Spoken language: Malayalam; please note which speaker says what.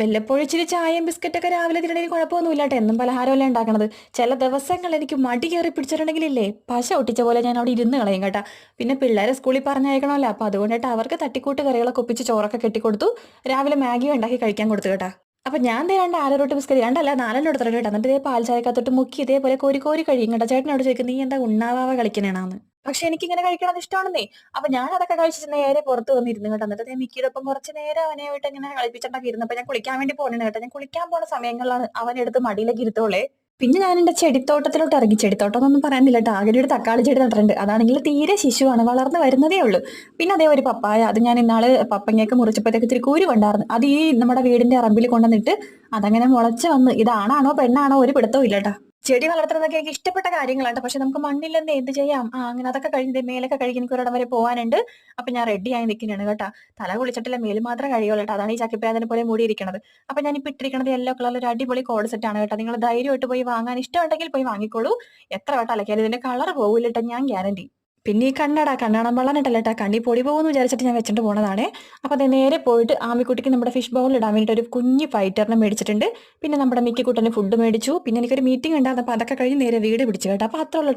Speaker 1: വല്ലപ്പോഴും ഇച്ചിരി ചായയും ബിസ്ക്കറ്റൊക്കെ രാവിലെ തിരണെങ്കിൽ കുഴപ്പമൊന്നുമില്ല കേട്ടോ. എന്നും പലഹാരമല്ലേ ഉണ്ടാക്കണത്. ചില ദിവസങ്ങൾ എനിക്ക് മടി കയറി പിടിച്ചിട്ടുണ്ടെങ്കിലില്ലേ പശ ഒട്ടിച്ച പോലെ ഞാൻ അവിടെ ഇരുന്ന് കളയും കേട്ടാ. പിന്നെ പിള്ളേരെ സ്കൂളിൽ പറഞ്ഞയക്കണമല്ലോ അപ്പോൾ അതുകൊണ്ടിട്ട് അവർക്ക് തട്ടിക്കൂട്ട് കറികളൊക്കെ ഒപ്പിച്ച് ചോറൊക്കെ കെട്ടിക്കൊടുത്തു രാവിലെ മാഗി ഉണ്ടാക്കി കഴിക്കാൻ കൊടുത്തു കേട്ടാ. അപ്പൊ ഞാൻ ദേ രണ്ട് ആരോട്ട് ബിസ്ക്കറ്റ് രണ്ടല്ല നാലെണ്ണം എടുത്തിട്ടുണ്ട് കേട്ടോ. എന്നിട്ട് ഇതേ പാൽ ചായക്കകത്തോട്ട് മുക്കി ഇതേപോലെ കോരി കോരി കഴിയും കേട്ടോ. ചേട്ടനോട് ചോദിക്കും നീ എന്താ ഉണ്ണാവാവ കളിക്കണേനാന്ന് പക്ഷെ എനിക്ക് ഇങ്ങനെ കഴിക്കണത് ഇഷ്ടമാണെന്നേ. അപ്പൊ ഞാൻ അതൊക്കെ കഴിച്ചിട്ട് നേരെ പുറത്ത് വന്നിരുന്നു കേട്ടോ. എന്നിട്ട് ദേ മിക്കിയോടൊപ്പം കുറച്ച് നേരം അവനെയായിട്ട് ഇങ്ങനെ കളിപ്പിച്ചിട്ടൊക്കെ ഇരുന്നു അപ്പൊ ഞാൻ കുളിക്കാൻ വേണ്ടി പോകണേ കേട്ടോ. ഞാൻ കുളിക്കാൻ പോണ സമയങ്ങളിലാണ് അവനെടുത്ത് മടിയിലേക്ക് ഇരുത്തോളേ പിന്നെ ഞാൻ എന്റെ ചെടിത്തോട്ടത്തിലോട്ട് ഇറങ്ങി. ചെടിത്തോട്ടം എന്നൊന്നും പറയാനില്ല കേട്ടോ. തക്കാളി ചെടി നട്ടിട്ടുണ്ട്. അതാണെങ്കിൽ തീരെ ശിശുവാണ് വളർന്ന് വരുന്നതേ ഉള്ളൂ. പിന്നെ അതേ ഒരു പപ്പായ. അത് ഞാൻ ഇന്നാൾ പപ്പങ്ങയൊക്കെ മുറിച്ചപ്പോഴത്തേക്ക് ഇത്തിരി കൂരി കൊണ്ടായിരുന്നു. അത് ഈ നമ്മുടെ വീടിന്റെ അറമ്പിൽ കൊണ്ടുവന്നിട്ട് അതങ്ങനെ മുളച്ച് വന്ന് ഇതാണാണോ പെണ്ണാണോ ഒരു പിടുത്തവും ഇല്ല കേട്ടോ. ചെടി വളർത്തുന്നതൊക്കെ എനിക്ക് ഇഷ്ടപ്പെട്ട കാര്യങ്ങളാണ് പക്ഷെ നമുക്ക് മണ്ണില്ലെന്ന് എന്ത് ചെയ്യാം? ആ അങ്ങനെ അതൊക്കെ കഴിഞ്ഞ് മേലൊക്കെ കഴുകി എനിക്ക് ഒരിടം വരെ പോകാനുണ്ട് അപ്പൊ ഞാൻ റെഡിയായി ആയി നിൽക്കുന്നതാണ് കേട്ടോ. തല കുളിച്ചിട്ടില്ല മേൽ മാത്രം കഴിയുള്ളൂ കേട്ടോ അതാണ് ഈ ചക്കിപ്പേതിനെ പോലെ മൂടിയിരിക്കുന്നത് അപ്പൊ ഞാൻ ഇപ്പൊ ഇട്ടിരിക്കുന്നത് യെല്ലോ കളറിൽ ഒരു അടിപൊളി കോഡ് സെറ്റ് ആണ് കേട്ടോ. നിങ്ങൾ ധൈര്യമായിട്ട് പോയി വാങ്ങാൻ ഇഷ്ടമുണ്ടെങ്കിൽ പോയി വാങ്ങിക്കോളൂ. എത്ര വട്ടം അലക്കിയാലും ഇതിന്റെ കളർ പോകില്ല ഞാൻ ഗ്യാരണ്ടി പിന്നെ ഈ കണ്ണട കണ്ണാണം വെള്ളനിട്ടല്ല കേട്ടോ കണ്ണി പൊടി പോകുമെന്ന് വിചാരിച്ചിട്ട് ഞാൻ വെച്ചിട്ട് പോണതാണ്. അപ്പോൾ അത് നേരെ പോയിട്ട് ആമിക്കുട്ടിക്ക് നമ്മുടെ ഫിഷ് ബൗളിൽ ഇടാൻ വേണ്ടിയിട്ട് ഒരു കുഞ്ഞു ഫൈറ്ററിനെ മേടിച്ചിട്ടുണ്ട്. പിന്നെ നമ്മുടെ മിക്കിക്കുട്ടന് ഫുഡ് മേടിച്ചു. പിന്നെ എനിക്കൊരു മീറ്റിംഗ് ഉണ്ടായിരുന്നു. അപ്പോൾ അതൊക്കെ കഴിഞ്ഞ് നേരെ വീട് പിടിച്ചു കേട്ടോ. അപ്പോൾ അത്ര ഉള്ളൂ